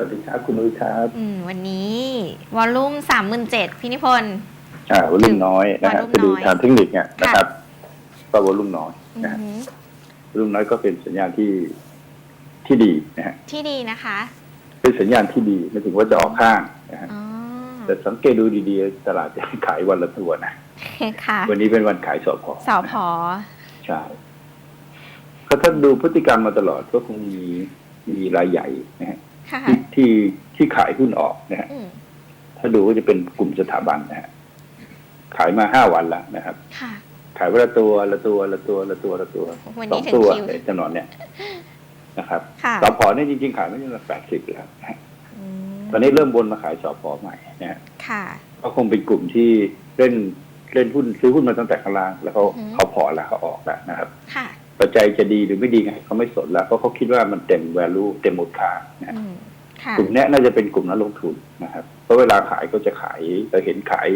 วัสดีครับคุณนุ้ยครับอืมวันนี้วอลลุ่มสามหมื่นเจ็ดพี่นิพนธ์ อ่าวอลุ่มน้อยนะฮะวอลลุ่มจะดูน้อยทางเทคนิคเนี่ยนะครับ ก็วอลุ่มน้อยอือนะฮะหือวอลุ่มน้อยก็เป็นสัญญาณที่ที่ดีนะฮะที่ดีนะคะเป็นสัญญาณที่ดีไม่ถึงว่าจะออกข้างนะฮะอ๋อแต่สังเกตดูดีๆ ตลาดจะขายวันละตัวนะค่ะวันนี้เป็นวันขายสอบพอสอพอใช่ก็ถ้าดูพฤติกรรมมาตลอดก็คงมีมีรายใหญ่นะฮะค่ะ ที่ที่ที่ขายหุ้นออกนะฮะอืมถ้าดูก็จะเป็นกลุ่มสถาบันนะฮะขายมาห้าวันแล้วนะครับค่ะขายวันละตัวละตัวละตัวละตัวละตัววันสอนี้งถึงตัวคิวในจำนวนเนี้ยนะครับค่ะสอพอเนี่ยจริงๆ ขายไม่ใช่ละแปดสิบแล้วนะฮะอืมตอนนี้เริ่มวนมาขายสอพอใหม่นะฮะค่ะก็คงเป็นกลุ่มที่เล่นเล่นหุ้นซื้อหุ้นมาตั้งแต่ข้างล่างแล้วเขาอือฮึเขาพอแล้วเขาออกแล้วนะครับค่ะ ปัจจัยจะดีหรือไม่ดีไงเขาไม่สนแล้วเพราะเขาคิดว่ามันเต็ม value เต็มมูลค่านะฮะอืมค่ะกลุ่มเนี้ยน่าจะเป็นกลุ่มนักลงทุนนะครับ เพราะเวลาขายก็จะขายเราเห็นขาย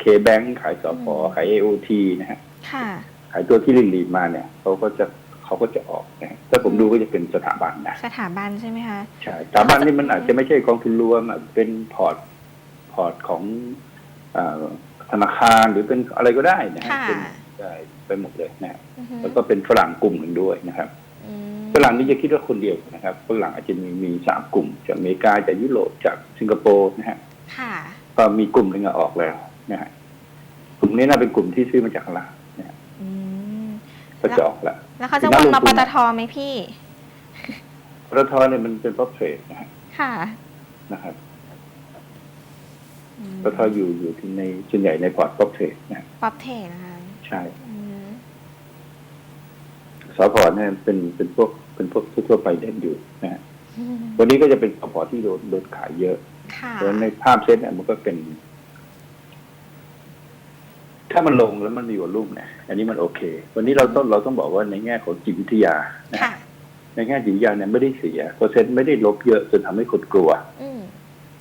เคแบงขายสพอืมขาย AOT นะฮะค่ะขายตัวที่ลินลีดมาเนี่ยเขาก็จะเขาก็จะออกนะฮะถ้าผมดูก็จะเป็นสถาบันนะสถาบันใช่ไหมคะใช่สถาบันนี่มันอาจจะไม่ใช่กองทุนรวมอาจจะเป็นพอร์ตพอร์ตของเออธนาคารหรือเป็นอะไรก็ได้นะฮะค่ะเป็น ได้ไปหมดเลยนะฮะอือหือแล้วก็เป็นฝรั่งกลุ่มหนึ่งด้วยนะครับอืมฝรั่งนี่จะคิดว่าคนเดียวนะครับฝรั่งอาจจะมีมีสามกลุ่ม จากอเมริกาจากยุโรปจากสิงคโปร์นะฮะค่ะก็มีกลุ่มหนึ่งอะออกแล้วนะฮะกลุ่มนี้น่าเป็นกลุ่มที่ซื้อมาจากข้างล่างนะฮะอืมก็จะออกแล้วแล้วเขาจะวนมาปตทไหมพี่ปตทเนี่ยมันเป็น p อ p เทรดนะฮะค่ะนะครับอืมปตทอยู่อยู่ที่ในส่วนใหญ่ในพอร์ต p อ p เทรดนะฮะป๊อปเทนะคะใช่อืม สพเนี่ยเป็นเป็นพวกเป็นพวกทั่วๆไปเด่นอยู่นะฮะวันนี้ก็จะเป็นสพที่โดนโดนขายเยอะค่ะเพราะฉะนั้นในภาพเซตเนี่ยมันก็เป็น ถ้ามันลงแล้วมันมีวอลลุ่มเนี่ยอันนี้มันโอเค วันนี้เราต้องเราต้องบอกว่าในแง่ของจิตวิทยานะค่ะในแง่จิตวิทยาเนี่ยไม่ได้เสียเปอร์เซ็นต์ไม่ได้ลบเยอะจนทำให้คนกลัวอืม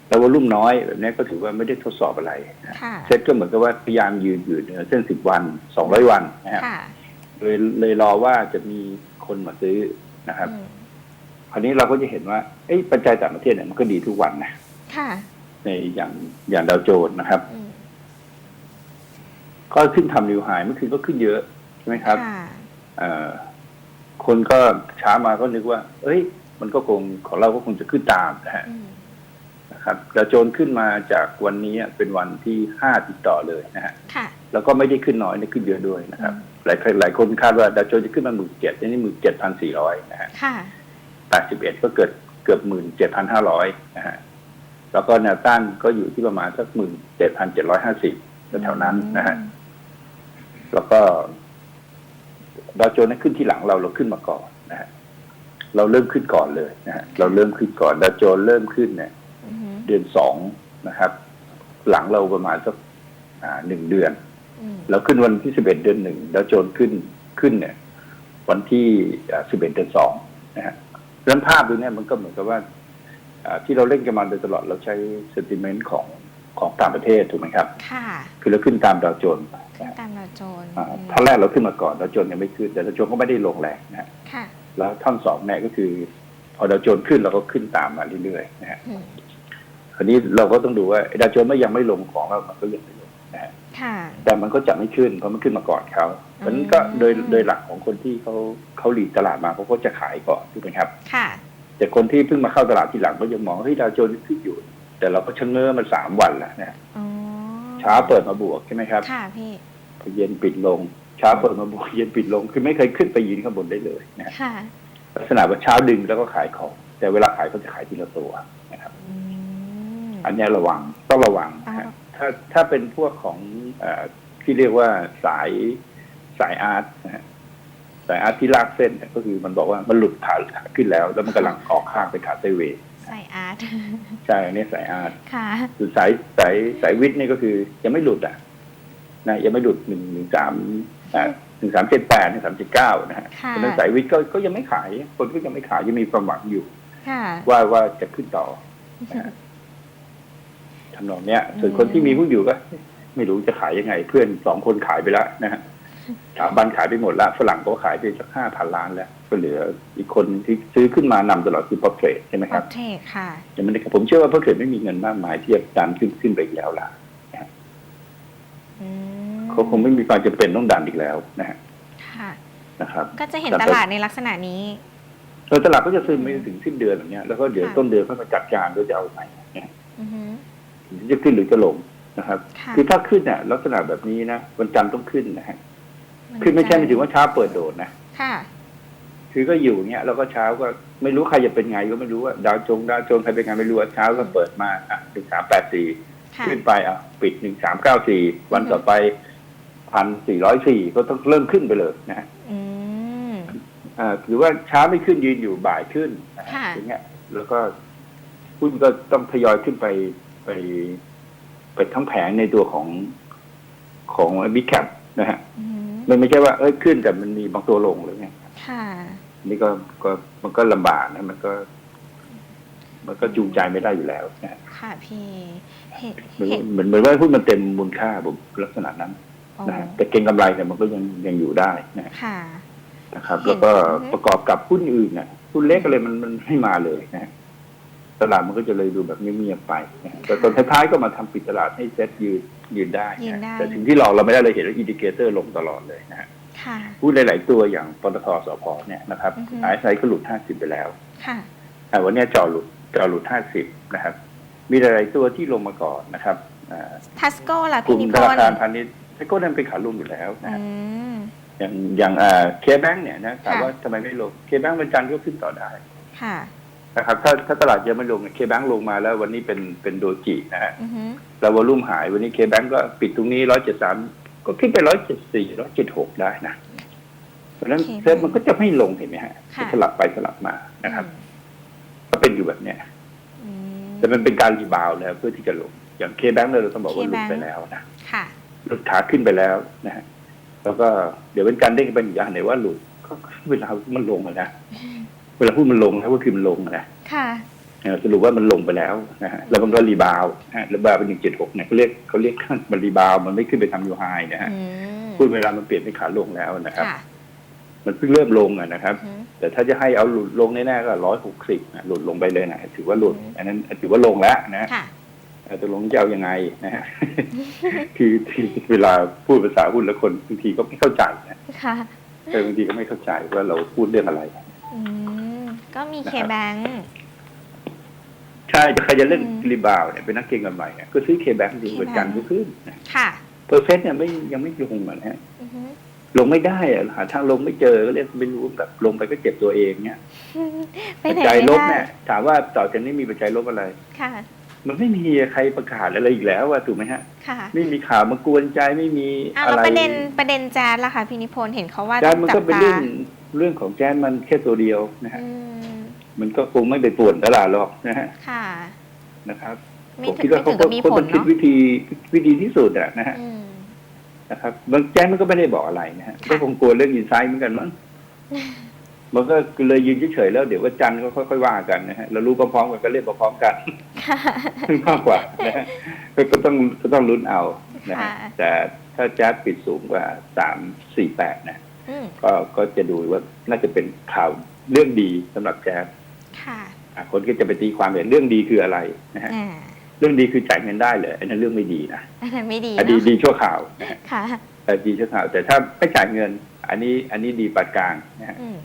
แล้ววอลลุ่มน้อยแบบนี้ก็ถือว่าไม่ได้ทดสอบอะไรนะค่ะเซ็ตก็เหมือนกับว่าพยายามยืนอยู่เหนือเส้นสิบวันสองร้อยวันนะฮะค่ะ เลยเลยรอว่าจะมีคนมาซื้อนะครับอืมคราวนี้เราก็จะเห็นว่าเอ้ยปัจจัยต่างประเทศเนี่ยมันก็ดีทุกวันนะค่ะ ในอย่างอย่างดาวโจนส์นะครับอืมก็ขึ้นทำนิวไฮเมื่อคืนก็ขึ้นเยอะใช่ไหมครับค่ะเอ่อคนก็ช้ามาก็นึกว่า เอ้ย มันก็คงของเราก็คงจะขึ้นตามนะฮะอืมนะครับดาวโจนส์ขึ้นมาจากวันนี้เป็นวันที่ห้าติดต่อเลยนะฮะค่ะแล้วก็ไม่ได้ขึ้นน้อยนะขึ้นเยอะด้วยนะครับอืม หลายหลายคนคาดว่าดาวโจนส์จะขึ้นมาหมื่นเจ็ดนี่หมื่นเจ็ดพันสี่ร้อยนะฮะค่ะแปดสิบเอ็ดก็เกิดเกือบหมื่นเจ็ดพันห้าร้อยนะฮะแล้วก็แนวต้านก็อยู่ที่ประมาณสักหมื่นเจ็ดพันเจ็ดร้อยห้าสิบแถวๆนั้นนะฮะแล้วก็ดาวโจนส์นั้นขึ้นที่หลังเราเราขึ้นมาก่อนนะฮะเราเริ่มขึ้นก่อนเลยนะฮะเราเริ่มขึ้นก่อนดาวโจนส์เริ่มขึ้นเนี่ยอือหือเดือนสองนะครับ หลังเราประมาณสักอ่าหนึ่งเดือนอืม เราขึ้นวันที่สิบเอ็ดเดือนหนึ่งดาวโจนส์ขึ้นขึ้นเนี่ย วันที่สิบเอ็ดเดือนสองนะฮะเรื่องภาพดูเนี่ยมันก็เหมือนกับว่าอ่าที่เราเล่นกันมาโดยตลอดเราใช้เซนติเมนต์ของของต่างประเทศถูกไหมครับ ค่ะ คือเราขึ้นตามดาวโจนส์ไปนะฮะตามดาวโจนส์อ่าอืมท่อนแรกเราขึ้นมาก่อนดาวโจนส์ยังไม่ขึ้น แต่ดาวโจนส์ก็ไม่ได้ลงแรงนะฮะค่ะ แล้วท่อนสองเนี่ยก็คือ พอดาวโจนส์ขึ้นเราก็ขึ้นตามมาเรื่อยๆนะฮะอืมคราวนี้เราก็ต้องดูว่าไอ้ดาวโจนส์ไม่ยังไม่ลงของเรามันก็ยังไม่ลงนะฮะค่ะ แต่มันก็จะไม่ขึ้นเพราะมันขึ้นมาก่อนเขาเพราะฉะนั้นก็โดยโดยหลักของคนที่เขาเขาหลีกตลาดมาเขาก็จะขายก่อนถูกไหมครับค่ะแต่คนที่เพิ่งมาเข้าตลาดทีหลังก็ยังมองเฮ้ยดาวโจนส์ขึ้นอยู่ แต่เราก็ชะเง้อมาสามวันแล้วนะฮะอ๋อเช้าเปิดมาบวกใช่ไหมครับค่ะพี่พอเย็นปิดลงเช้าเปิดมาบวกเย็นปิดลงคือไม่เคยขึ้นไปยืนข้างบนได้เลยนะฮะค่ะลักษณะว่าเช้าดึงแล้วก็ขายของ แต่เวลาขายเขาจะขายทีละตัวนะครับอืมอันเนี้ยระวังต้องระวังนะฮะต้อง ถ้าถ้าเป็นพวกของเออที่เรียกว่าสายสายอาร์ตนะฮะสายอาร์ตที่ลากเส้นเนี่ยก็คือมันบอกว่ามันหลุดขาขาขึ้นแล้ว แล้วมันกำลังออกข้างไปขาไซด์เวย์ใส่อาร์ตใช่อันนี้สายอาร์ตค่ะส่วนสายสายสายวิทย์นี่ก็คือยังไม่หลุดอะนะยังไม่หลุดหนึ่งหนึ่งสามหนึ่งสามเจ็ดแปดหนึ่งสามเจ็ดเก้านะฮะค่ะเพราะฉะนั้นสายวิทย์ก็ก็ยังไม่ขาย คนก็ยังไม่ขายยังมีความหวังอยู่ค่ะว่าว่าจะขึ้นต่อนะฮะ ทำนองเนี้ยส่วนคนที่มีหุ้นอยู่ก็ไม่รู้จะขายยังไง เพื่อนสองคนขายไปแล้วนะฮะสถาบันขายไปหมดละฝรั่งก็ขายไปสักห้าพันล้านแล้วก็เหลืออีกคนที่ซื้อขึ้นมานำตลอดคือพอเทรดใช่ไหมโปครรับเทคค่ะยังไม่ได้ผมเชื่อว่าพอเทรดไม่มีเงินมากมายที่จะดันขึ้นขึ้นไปอีกแล้วล่ะอืมเขาคงไม่มีความจำเป็นต้องดันอีกแล้วนะฮะค่ะนะครับ ก็จะเห็นครับตลาดในลักษณะนี้โดยตลาดก็จะซึมไปถึงสิ้นเดือนแบบเนี้ยแล้วก็เดี๋ยวค่ะต้นเดือนก็มาจัดการว่าจะเอาไงนะฮะอือฮึ จะขึ้นหรือจะลงนะครับค่ะคือถ้าขึ้นเนี่ยลักษณะแบบนี้นะวันจันทร์ต้องขึ้นนะฮะขึ้นไม่ใช่ไม่ถึงว่าเช้าเปิดโดดนะค่ะคือก็อยู่อย่างเงี้ยแล้วก็เช้าก็ไม่รู้ใครจะเป็นไงก็ไม่รู้ว่าดาวจงดาวโจนใครเป็นไงไม่รู้ว่าเช้าก็เปิดมาอะหนึ่งสามแปดสี่ค่ะขึ้นไปอะปิดหนึ่งสามเก้าสี่วันต่อไปพันสี่ร้อยสี่ก็ต้องเริ่มขึ้นไปเลยนะฮะอืมอ่าหรือว่าเช้าไม่ขึ้นยืนอยู่บ่ายขึ้นนะฮะค่ะอย่างเงี้ย แล้วก็หุ้นก็ต้องทยอยขึ้นไป ไปไปทั้งแผงในตัวของของบิ๊กแคปนะฮะอืมมันไม่ใช่ว่าเอ้ยขึ้นแต่มันมีบางตัวลงเลยไงค่ะ นี่ก็ก็มันก็ลำบากนะมันก็ มันก็จูงใจไม่ได้อยู่แล้วนะฮะค่ะพี่เห็นเหมือนเห็นเหมือนเหมือนว่าหุ้นมันเต็มมูลค่าผมลักษณะนั้นโอ้นะฮะแต่เก็งกำไรเนี่ยมันก็ยังยังอยู่ได้นะฮะค่ะนะครับเห็นแล้วก็อือฮึประกอบกับหุ้นอื่นเนี่ยหุ้นเล็กอะไรมันมันไม่มาเลยนะฮะ ตลาดมันก็จะเลยดูแบบเงียบๆไปนะฮะแต่ตอนท้ายๆก็มาทำปิดตลาดให้เซ็ตยืนยืนได้ยืนนะได้ แต่ถึงที่เราเราไม่ได้เลยเห็นว่าอินดิเคเตอร์ลงตลอดเลยนะฮะค่ะหุ้นหลายๆตัวอย่างปตทสพเนี่ยนะครับอือฮึ ไอซ์ไซก็หลุด 50 ไปแล้วค่ะแต่วันเนี้ยจอหลุดจอหลุด 50 นะครับ มีหลายๆตัวที่ลงมาก่อนนะครับอ่าทัสโก้ล่ะกลุ่พี่มนิธพนานคารธ์พาณิชย์ก็นั่นเป็นขาลงอยู่แล้วนะอืฮะ ม อย่างอย่างเคแบงเนี่ยนะถามค่ะ ว่าทำไมไม่ลงเคแบงวันจันทร์ก็ขึ้นต่อได้ค่ะ นะครับถ้าถ้าตลาดยังไม่ลงเคแบงลงมาแล้ววันนี้เป็นเป็นโดจินะฮะอือฮึแล้ววอลุ่มหายวันนี้เคแบงก็ปิดตรงนี้ร้อยเจ็ดสามก็ขึ้นไปร้อยเจ็ดสี่ร้อยเจ็ดหกได้นะเพราะฉะนั้นเซ็ตมันก็จะไม่ลงเห็นไหมฮะค่ะ สลับไปสลับมานะครับอืมก็เป็นอยู่แบบเนี้ย อืม แต่มันเป็นการรีบาวด์แล้วเพื่อที่จะลง อย่างเคแบงเราต้องบอกว่าหลุด KBank ไปแล้วนะค่ะ หลุดขาขึ้นไปแล้วนะฮะแล้วก็เดี๋ยวเป็นการเด้งเป็นอีกอย่างไหนว่าหลุดก็เวลามันลงอะนะ เวลาพูดมันลงนะก็คือมันลงอะนะค่ะเออสรุปว่ามันลงไปแล้วนะฮะแล้วมันก็รีบาวด์นะฮะรีบาวด์เป็นหนึ่งเจ็ดหกเนี่ยเขาเรียกเขาเรียกมันรีบาวด์มันไม่ขึ้นไปทำยูไฮนะฮะอืมพูดเวลามันเปลี่ยนเป็นขาลงแล้วนะครับค่ะมันเพิ่งเริ่มลงอะนะครับอือฮึแต่ถ้าจะให้เอาหลุดลงแน่ๆก็ร้อยหกสิบหลุดลงไปเลยนะถือว่าหลุด อันนั้นถือว่าลงแล้วนะค่ะแต่ตกลงจะเอายังไงนะฮะคือที่เวลาพูดภาษาหุ้นแล้วคนบางทีก็ไม่เข้าใจนะค่ะเออบางทีก็ไม่เข้าใจว่าเราพูดเรื่องอะไรอืม ก็มีนะเคครับแบงใช่ใครจะเล่นอืมรีบาวด์เนี่ยเป็นนักเก็งกำไรเนี่ยก็ซื้อเคแบงค์ดีเหมือนกัน KBank ก็ขึ้นนะค่ะเปอร์เซ็นต์เนี่ยไม่ยังไม่ลงอะนะฮะอือฮึลงไม่ได้อะหาทางลงไม่เจอก็เรียกไม่รู้แบบลงไปก็เจ็บตัวเองเนี่ยไปปัจไหนจัยไม่ลบได้เนี่ยถามว่าต่อจากนี้มีปัจจัยลบอะไรค่ะมันไม่มีใครประกาศอะไรอีกแล้วอะถูกไหมฮะค่ะไม่มีข่าวมากวนใจไม่มีอะอะแล้วไรประเด็นประเด็นแจ๊ดล่ะคะพี่นิพนธ์เห็นเขาว่าแจ๊สมันจัก็บเป็นตาเรื่องเรื่องของแจ๊สมันแค่ตัวเดียวนะฮะอื มมันก็คงไม่ไปป่วนตลาดหรอกนะฮะค่ะนะครับไม่ผมถึคิงดว่าไม่เขาถึงก็กับมีเขาผต้ลองคิดเนาะวิธีวิธีที่สุดอะนะฮะอืมนะครับบางแจ๊สมันก็ไม่ได้บอกอะไรนะฮะค่ะก็คงกลัวเรื่องอินไซด์เหมือนกันมั้งมันก็เลยยืนเฉยๆแล้วเดี๋ยวว่าจันทร์ก็ค่อยๆว่ากันนะฮะเรารู้พร้อมๆกันก็เล่นพร้อมๆกันค่ะมากกว่านะฮะก็ก็ต้องก็ต้องลุ้นเอานะฮะค่ะแต่ถ้าแจ๊สปิดสูงกว่าสามสี่แปดนะอืมก็ก็จะดูว่าน่าจะเป็นข่าวเรื่องดีสำหรับแจ๊ส ค่ะอะคนก็จะไปตีความเห็นเรื่องดีคืออะไรนะฮะอ่าเรื่องดีคือจ่ายเงินได้เลยอันนั้นเรื่องไม่ดีนะอันนั้นไม่ดีอันดีเนาะดีชั่วข่าวนะฮะค่ะ แต่ดีชั่วข่าว แต่ถ้าไม่จ่ายเงิน อันนี้อันนี้ดีปานกลางนะฮะอืม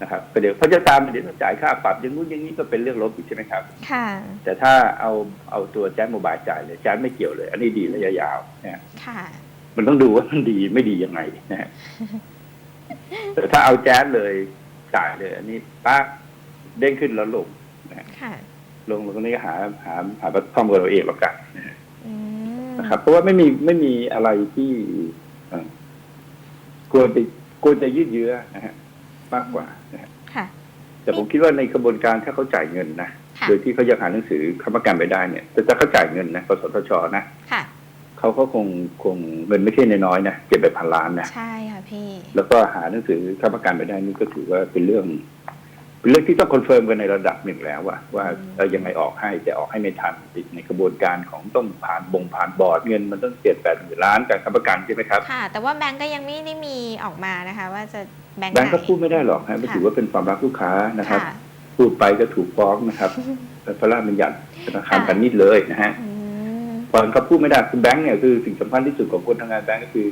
นะครับก็เดี๋ยวเขาจะตามเดี๋ยวต้องจ่ายค่าปรับอย่างนู้นอย่างนี้ก็เป็นเรื่องลบอีกใช่ไหมครับ ค่ะ แต่ถ้าเอาเอาตัวแจ๊สโมบายจ่ายเลยแจ๊สไม่เกี่ยวเลย อันนี้ดีระยะยาวนะฮะค่ะ มันต้องดูว่ามันดีไม่ดียังไงนะฮะ แต่ถ้าเอาแจ๊สเลยจ่ายเลย อันนี้ป้า เด้งขึ้นแล้วลงค่ะ ลงตรงนี้ก็หาหาหาข้อมูลเราเองแล้วกันนะฮะอืมนะครับ เพราะว่าไม่มีไม่มีอะไรที่เอ่อควรจะควรจะยืดเยื้อนะฮะมากกว่านะฮะค่ะแต่ผมคิดว่าในกระบวนการถ้าเขาจ่ายเงินนะค่ะโดยที่เขายังหาหนังสือคำประกันไปได้เนี่ย แต่ถ้าเขาจ่ายเงินนะกสทชนะค่ะเขาก็คงคงเงินไม่ใช่น้อยๆนะเจ็ดแปดพันล้านนะใช่ค่ะพี่แล้วก็หาหนังสือค้ำประกันไปได้นี่ก็ถือว่าเป็นเรื่อง เป็นเรื่องที่ต้องคอนเฟิร์มกันในระดับหนึ่งแล้วว่าว่าอืมเออยังไงออกให้แต่ออกให้ไม่ทันติดในกระบวนการของต้องผ่านบงผ่านบอร์ดเงินมันต้องเจ็ดแปดหมื่นล้านการค้ำประกันใช่ไหมครับค่ะ แต่ว่าแบงก์ก็ยังไม่ได้มีออกมานะคะ ว่าจะแบงก์แบงก์ไหนก็พูดไม่ได้หรอกฮะไม่ค่ะถือว่าเป็นความรักลูกค้านะครับค่ะพูดไปก็ถูกฟ้องนะครับเป็นพระราชบัญญัติธนาคารค่ะพาณิชย์เลยนะฮะอืมตอนเขาพูดไม่ได้คือแบงก์เนี่ยคือสิ่งสำคัญที่สุดของคนทำงานแบงก์ก็คือ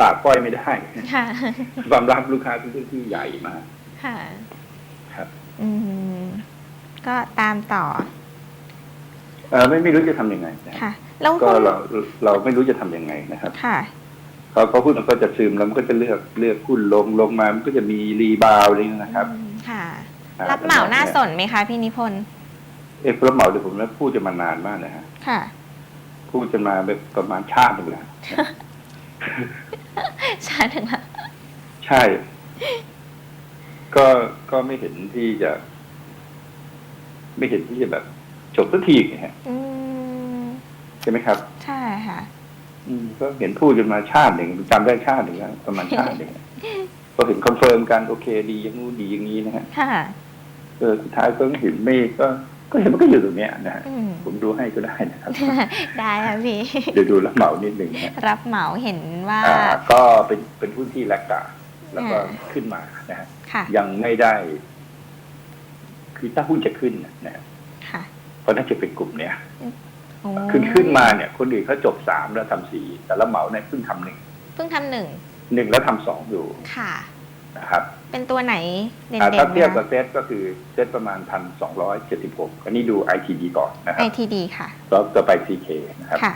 ปากก้อยไม่ได้ค่ะความรักลูกค้าเป็นเรื่องที่ใหญ่มากค่ะครับ อืม ก็ตามต่อ เออไม่ไม่รู้จะทำยังไงนะค่ะ แล้วก็หุ้นเราเราไม่รู้จะทำยังไงนะครับค่ะ เขาเขาพูดมันก็จะซึมแล้วมันก็จะเลือกเลือกหุ้นลงลงมามันก็จะมีรีบาวด์อะไรนะครับอืมค่ะ อ่รับเหมาหน้าสนไหมคะพี่นิพนธ์เอ๊ะรับเหมาเดี๋ยวผมนะพูดจะมานานมากนะฮะค่ะ พูดจะมาแบบประมาณชาติหนึ่งแล้วชาถึงละ ใช่ ก็ก็ไม่เห็นที่จะ ไม่เห็นที่จะแบบจบสักทีไงฮะอืมใช่ไหมครับ ใช่ค่ะ อืมก็เห็นพูดจนมาชาติหนึ่งจำได้ชาติหนึ่งแล้วประมาณชาติหนึ่งก็เห็นคอนเฟิร์มกันโอเคดีอย่างงู้นดีอย่างนี้นะฮะค่ะ เออสุดท้ายก็เห็นไม่ก็ ก็เห็นมันก็อยู่ตรงเนี้ยนะฮะอืม ผมดูให้ก็ได้นะครับ ได้ค่ะพี่ เดี๋ยวดูรับเหมานิดหนึ่งนะฮะรับเหมาเห็นว่า อ่า ก็เป็นเป็นหุ้นที่แลกกา แล้วก็อ่าขึ้นมานะฮะค่ะยังไม่ได้ คือถ้าหุ้นจะขึ้นนะฮะค่ะเพราะน่าจะเป็นกลุ่มเนี้ยโอ้ขึ้นขึ้นมาเนี่ย คนอื่นเขาจบสามแล้วทำสี่แต่ละเหมาเนี่ยเพิ่งทำหนึ่งเพิ่งทำหนึ่งหนึ่งแล้วทำสองอยู่ค่ะนะครับ เป็นตัวไหนเด่นอ่าๆถ้าเทียบไหมกับคะเซตก็คือเซตประมาณพันสองร้อยเจ็ดสิบหกอันนี้ดู ITD ก่อนนะครับ ITD ค่ะแล้วต่อไป CK นะครับค่ะ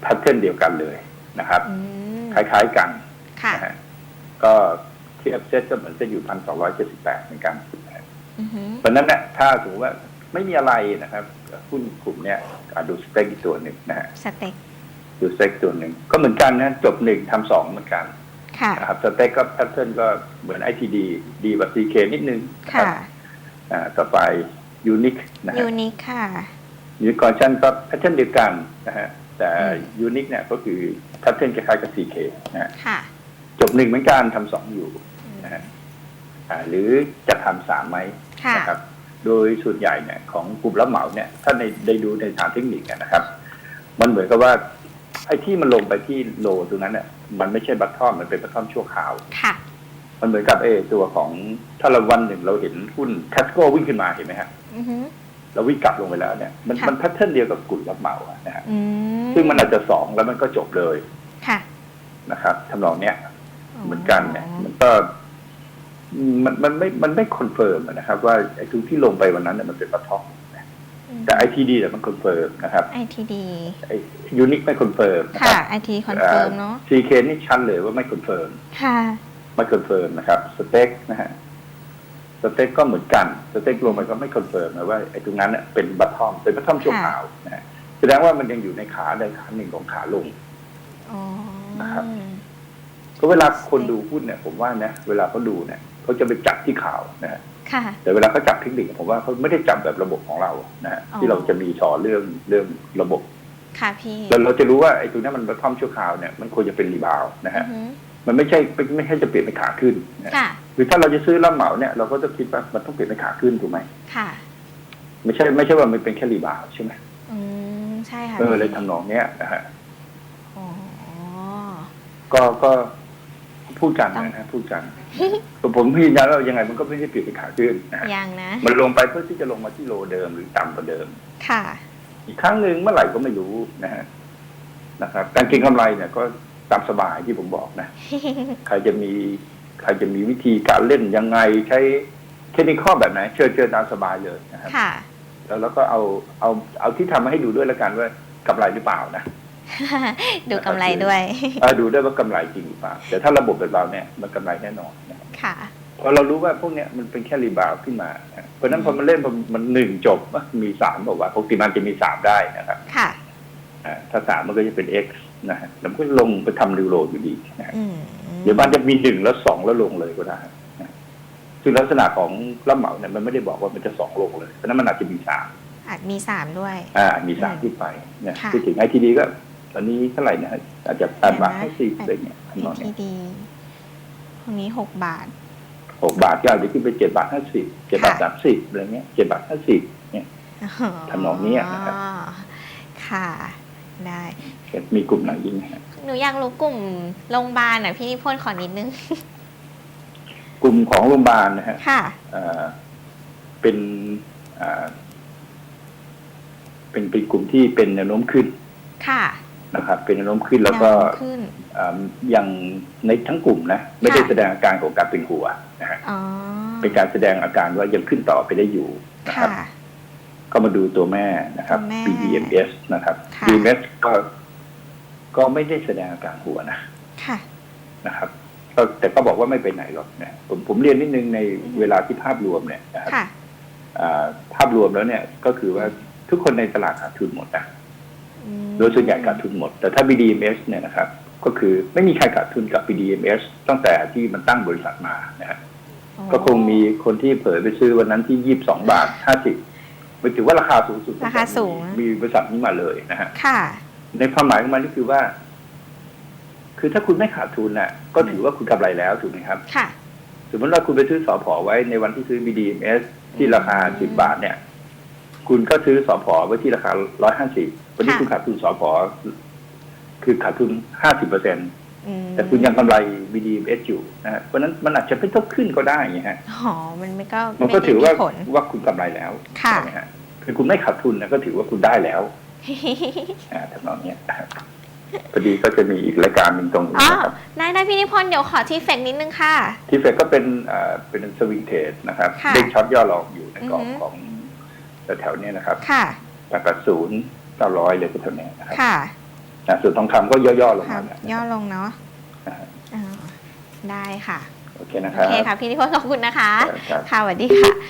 แพทเทิร์นเดียวกันเลยนะครับอืมคล้ายๆกันค่ะนะฮะ ก็เทียบเซตก็เหมือนจะอยู่พันสองร้อยเจ็ดสิบแปดเหมือนกันนะฮะอือหือเพราะฉะนั้นเนี่ยถ้าสมมติว่าไม่มีอะไรนะครับหุ้นกลุ่มเนี้ยอะดูสเต็กอีกตัวหนึ่งนะฮะสเต็กดูสเต็กตัวหนึ่งก็เหมือนกันนะจบหนึ่งทำสองเหมือนกันค่ะนะครับสเต็กก็แพทเทิร์นก็เหมือน ITD ดีกว่า CK นิดนึงนะคค่ะรับอ่าต่อไปยูนิคนะฮะยูนิคค่ะยูนิคอร์ชันก็แพทเทิร์นเดียวกันนะฮะแต่อืมยูนิคเนี่ยก็คือแพทเทิร์นคล้ายๆกับ CK นะฮะค่ะ จบหนึ่งเหมือนกันทำสองอยู่อืมนะฮะอ่าหรือจะทำสามไหมค่ะนะครับ โดยส่วนใหญ่เนี่ยของกลุ่มรับเหมาเนี่ย ถ้าในได้ดูในทางเทคนิคอะนะครับ มันเหมือนกับว่าไอ้ที่มันลงไปที่โลตรงนั้นเนี่ยมันไม่ใช่บัตทอมมันเป็นบัตทอมชั่วคราวค่ะมันเหมือนกับเออตัวของถ้าเราวันหนึ่งเราเห็นหุ้นแคสโก้วิ่งขึ้นมาเห็นไหมฮะอือหือเราวิ่งกลับลงไปแล้วเนี่ย มันค่ะมันแพทเทิร์นเดียวกับกลุ่มรับเหมาอะนะฮะอืมซึ่งมันอาจจะสองแล้วมันก็จบเลยค่ะนะครับทำนองเนี้ย เหมือนกันเนี่ย มันก็มันมันไม่มันไม่คอนเฟิร์มอะนะครับ ว่าไอ้ทุกที่ลงไปวันนั้นเนี่ยมันเป็นบัตทอมแต่ไอทีดีเนี่ยมันคอนเฟิร์มนะครับไอทีดีไอยูนิคไม่คอนเฟิร์มนะคค่ะรับไอทีคอนเฟิร์มเนาะซีเคนี่ชันเลยว่าไม่คอนเฟิร์มค่ะไม่คอนเฟิร์มนะครับสเต็กนะฮะสเต็กก็เหมือนกันสเต็กลงไปก็ไม่คอนเฟิร์มนะว่าไอ้ตรงนั้นเนี่ยเป็นบัตทอมเป็นบัตทอมชั่วคราวนะฮะแสดงว่ามันยังอยู่ในขาใดขาหนึ่งของขาลงอ๋อนะครับ ก็เวลาคนดูหุ้นเนี่ยผมว่านะเวลาเขาดูเนี่ยเขาจะไปจับที่ข่าวนะฮะค่ะแต่เวลาเขาจับเทคนิคผมว่าเขาไม่ได้จับแบบระบบของเรานะฮะอ๋อที่เราจะมีสอนเรื่องเรื่องระบบค่ะพี่แล้วเราจะรู้ว่าไอ้ตรงนี้มันบัตทอมชั่วคราวเนี่ยมันควรจะเป็นรีบาวด์นะอืฮะอหือมันไม่ใช่ไม่ไม่ใช่จะเปลี่ยนเป็นขาขึ้นนะค่ะหรือถ้าเราจะซื้อรับเหมาเนี่ยเราก็ต้องคิดว่ามันต้องเปลี่ยนเป็นขาขึ้นถูกไหมค่ะ ไม่ใช่ไม่ใช่ว่ามันเป็นแค่รีบาวด์ใช่ไหมอืมใช่ค่ะเออพี่เลยทำนองเนี้ยนะฮะอ๋อก็ก็ พูดกันต้องนะฮะพูดกันแต่ผมยืนยันว่ายังไงมันก็ไม่ได้เปลี่ยนเป็นขาขึ้นนะฮะยังนะ มันลงไปเพื่อที่จะลงมาที่โลเดิมหรือต่ำกว่าเดิม ค่ะ อีกครั้งหนึ่งเมื่อไหร่ก็ไม่รู้นะฮะนะครับ การเก็งกำไรเนี่ยก็ตามสบายที่ผมบอกนะ ใครจะมีใครจะมีวิธีการเล่นยังไงใช้เทคนิคข้อแบบไหนเชิญเชิญตามสบายเลยนะครับค่ะแล้วเราก็เอาเอาเอาที่ทำมาให้ดูด้วยแล้วกันว่ากำไรหรือเปล่านะ ดูกำไรด้วยเอาดูด้วยว่ากำไรจริงหรือเปล่าแต่ถ้าระบบแบบเราเนี่ยมันกำไรแน่นอนนะครับค่ะเพราะเรารู้ว่าพวกเนี้ยมันเป็นแค่รีบาวด์ขึ้นมานะเพราะฉะนั้นพอมันเล่นพอมันหนึ่งจบมีสามบอกว่าปกติมันจะมีสามได้นะครับ ค่ะอ่าถ้าสามมันก็จะเป็น x นะฮะแล้วมันก็ลงไปทำนิวโรอยู่ดีนะฮะอืมเดี๋ยวมันจะมีหนึ่งแล้วสองแล้วลงเลยก็ได้นะซึ่งลักษณะของรับเหมาเนี่ยมันไม่ได้บอกว่ามันจะสองลงเลย เพราะฉะนั้นมันอาจจะมีสามอาจมีสามด้วย อ่า มีสามอืมขึ้นไปเนี่ยค่ะพูดถึงไอทีดีก็ ตอนนี้เท่าไหร่นะฮะอาจจะแปดบาทเดี๋ยวนะให้สี่อะไรเงี้ยไอทำนองทีเนี้ยดีตรงนี้หกบาทหหกบาทก็อาจจะขึ้นไปเจ็ดบาทห้าสิบเจ็ดบาทสามสิบอะไรเงี้ยเจ็ดบาทห้าสิบเนี่ยทำนองเนี้ยนะครับอ๋อค่ะได้มีกลุ่มไหนยิงฮะหนูอยากรู้กลุ่มโรงพยาบาลอะพี่นิพนธ์ขอนิดนึง กลุ่มของโรงพยาบาลนะฮะค่ะเอ่อเป็นเอ่อเป็นเป็นกลุ่มที่เป็นแนวโน้มขึ้น ค่ะ นะครับ เป็นแนวโน้มขึ้นแล้วก็แนวโน้มขึ้นเอ่อยังในทั้งกลุ่มนะ ไม่ได้ค่ะแสดงอาการของการเป็นหัวนะฮะอ๋อเป็นการแสดงอาการว่ายังขึ้นต่อไปได้อยู่นะครับ ค่ะ ก็มาดูตัวแม่นะครับ ตัวแม่ BDMS นะครับ ค่ะ BDMS ก็ก็ไม่ได้แสดงอาการหัวนะ ค่ะ นะครับก็แต่ก็บอกว่าไม่ไปไหนหรอกนะผมผมเรียนนิดนึงในเวลาที่ภาพรวมเนี่ยนะครับค่ะ อ่าภาพรวมแล้วเนี่ยก็คือว่าทุกคนในตลาดขาดทุนหมดนะอืม โดยส่วนใหญ่ขาดทุนหมด แต่ถ้า BDMs เนี่ยนะครับ ก็คือไม่มีใครขาดทุนกับ BDMs ตั้งแต่ที่มันตั้งบริษัทมานะฮะอ๋อก็คงมีคนที่เผยไปซื้อวันนั้นที่ยี่สิบสองบาทห้าสิบไปถือว่าราคาสูงสุดราคาสูงมีบริษัทนี้มาเลยนะฮะค่ะ ในความหมายของมันก็คือว่า คือถ้าคุณไม่ขาดทุนน่ะ ก็ถือว่าคุณกำไรแล้วถูกไหมครับ ค่ะ สมมติว่าคุณไปซื้อสอพอไว้ในวันที่ซื้อ BDMs ที่ราคา10บาทเนี่ย คุณก็ซื้อสอพอไว้ที่ราคา150วันนี้ค่ะคุณขาดทุนสอพอคือขาดทุน50เปอร์เซ็นอืมแต่คุณยังกำไร BDMs อยู่นะฮะเพราะฉะนั้นมันอาจจะไม่ต้องขึ้นก็ได้ไงฮะอ๋อมันไม่ก็มันก็ไได้ถือว่าผลว่าคุณกำไรแล้วค่ะใช่ไหมฮะคือคุณไม่ขาดทุนนะก็ถือว่าคุณได้แล้วอ่าทำนองเนี้ยนะครับพอดีก็จะมีอีกรายการหนึ่งตรงนี้อ๋อนะครับได้ได้พี่นิพนธ์เดี๋ยวขอที่เฟกนิดนึงค่ะ ที่เฟดก็เป็นเอ่อเป็นสวิงเทรดนะครับค่ะเด้งช็อตย่อลองอยู่ในกรอบอือฮึของ แถวๆเนี้ยนะครับค่ะแปดแปดศูนย์เก้าร้อยเลยก็เท่านี้นะครับค่ะนะส่วนทองคำก็ย่อๆลงค่ะมาแล้วย่อลงเนาะนะฮะอ่าได้ค่ะ โอเคนะคโอรับเคค่ะ พี่นิพนธ์ขอบคุณนะคะ ครับ ค่ะสวัสดีค่ะ